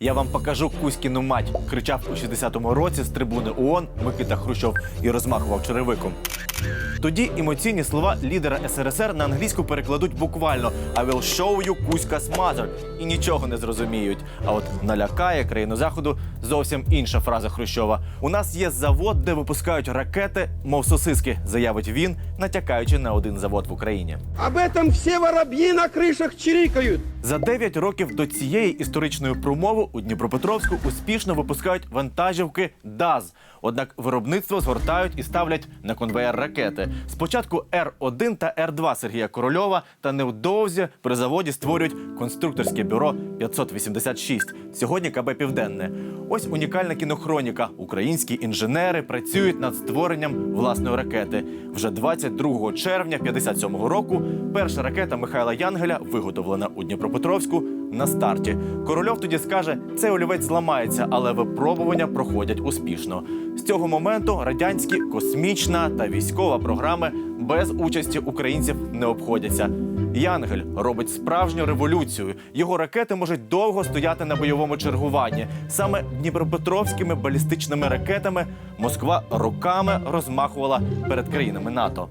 Я вам покажу Кузькіну мать, кричав у 60-му році з трибуни ООН Микита Хрущов і розмахував черевиком. Тоді емоційні слова лідера СРСР на англійську перекладуть буквально «I will show you Кузька's mother» і нічого не зрозуміють. А от налякає країну заходу зовсім інша фраза Хрущова. У нас є завод, де випускають ракети, мов сосиски, заявить він, натякаючи на один завод в Україні. Об этом все воробьи на крышах чирикают. За 9 років до цієї історичної промови у Дніпропетровську успішно випускають вантажівки ДАЗ. Однак виробництво згортають і ставлять на конвеєр ракети. Спочатку Р-1 та Р-2 Сергія Корольова, та невдовзі при заводі створюють конструкторське бюро 586. Сьогодні КБ Південне. Ось унікальна кінохроніка. Українські інженери працюють над створенням власної ракети. Вже 22 червня 57-го року перша ракета Михайла Янгеля виготовлена у Дніпропетровську на старті. Корольов тоді скаже, цей олівець зламається, але випробування проходять успішно. З цього моменту радянські космічна та військова програми без участі українців не обходяться. Янгель робить справжню революцію. Його ракети можуть довго стояти на бойовому чергуванні. Саме дніпропетровськими балістичними ракетами Москва руками розмахувала перед країнами НАТО.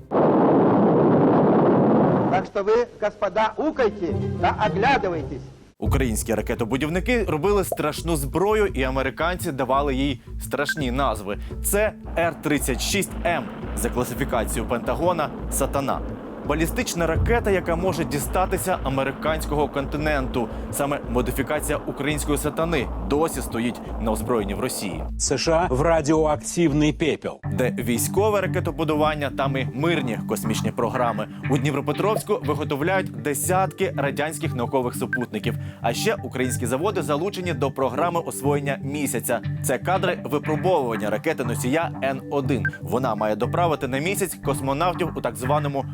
Так що ви, господа, укайте та оглядывайтесь. Українські ракетобудівники робили страшну зброю, і американці давали їй страшні назви. Це Р-36М за класифікацією Пентагона Сатана. Балістична ракета, яка може дістатися американського континенту. Саме модифікація української сатани досі стоїть на озброєнні в Росії. США в радиоактивный пепел. де військове ракетобудування, там і мирні космічні програми. У Дніпропетровську виготовляють десятки радянських наукових супутників. А ще українські заводи залучені до програми освоєння місяця. Це кадри випробовування ракети носія Н-1. Вона має доправити на місяць космонавтів у так званому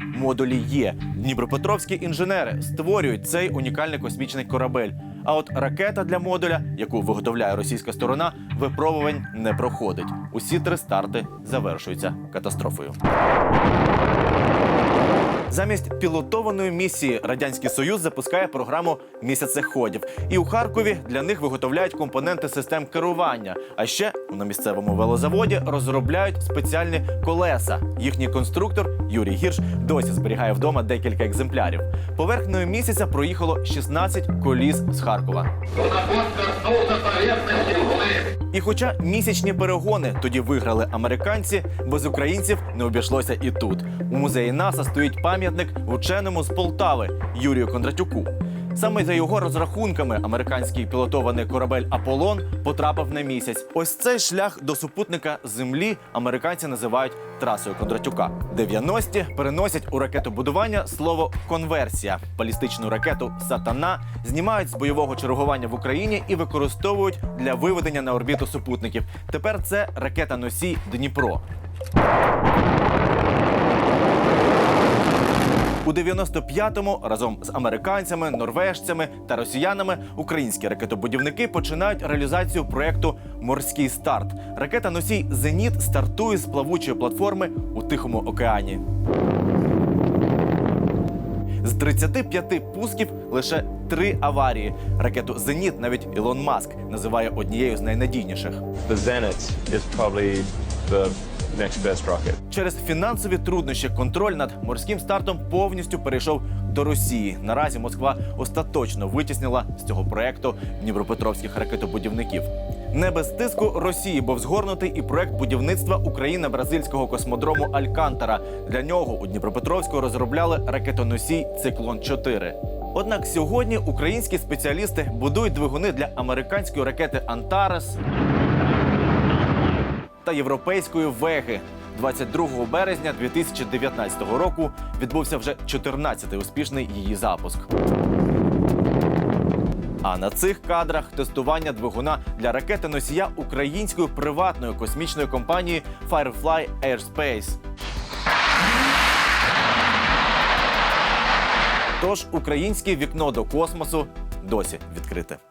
модулі Є. Дніпропетровські інженери створюють цей унікальний космічний корабель. А от ракета для модуля, яку виготовляє російська сторона, випробувань не проходить. Усі три старти завершуються катастрофою. Замість пілотованої місії Радянський Союз запускає програму місяцеходів. І у Харкові для них виготовляють компоненти систем керування. А ще на місцевому велозаводі розробляють спеціальні колеса. Їхній конструктор Юрій Гірш досі зберігає вдома декілька екземплярів. Поверхнею місяця проїхало 16 коліс з Харкова. І хоча місячні перегони тоді виграли американці, без українців не обійшлося і тут. У музеї НАСА стоїть пам'ятник вченому з Полтави Юрію Кондратюку. Саме за його розрахунками американський пілотований корабель Аполлон потрапив на місяць. Ось цей шлях до супутника Землі американці називають трасою Кондратюка. 90-ті переносять у ракетобудування слово конверсія. Балістичну ракету Сатана знімають з бойового чергування в Україні і використовують для виведення на орбіту супутників. Тепер це ракета носій Дніпро. У 95-му разом з американцями, норвежцями та росіянами українські ракетобудівники починають реалізацію проекту Морський старт. Ракета носій Зеніт стартує з плавучої платформи у Тихому океані. З 35 пусків лише три аварії. Ракету Зеніт навіть Ілон Маск називає однією з найнадійніших. The Zenit is probably the next best rocket. Через фінансові труднощі контроль над морським стартом повністю перейшов до Росії. Наразі Москва остаточно витіснила з цього проекту дніпропетровських ракетобудівників. Не без тиску Росії був згорнутий і проект будівництва Україно-бразильського космодрому Алькантара. Для нього у Дніпропетровську розробляли ракетоносій Циклон 4 Однак сьогодні українські спеціалісти будують двигуни для американської ракети Антарес та європейської веги. 22 березня 2019 року відбувся вже 14-й успішний її запуск. А на цих кадрах тестування двигуна для ракети носія української приватної космічної компанії Firefly Airspace. Тож українське вікно до космосу досі відкрите.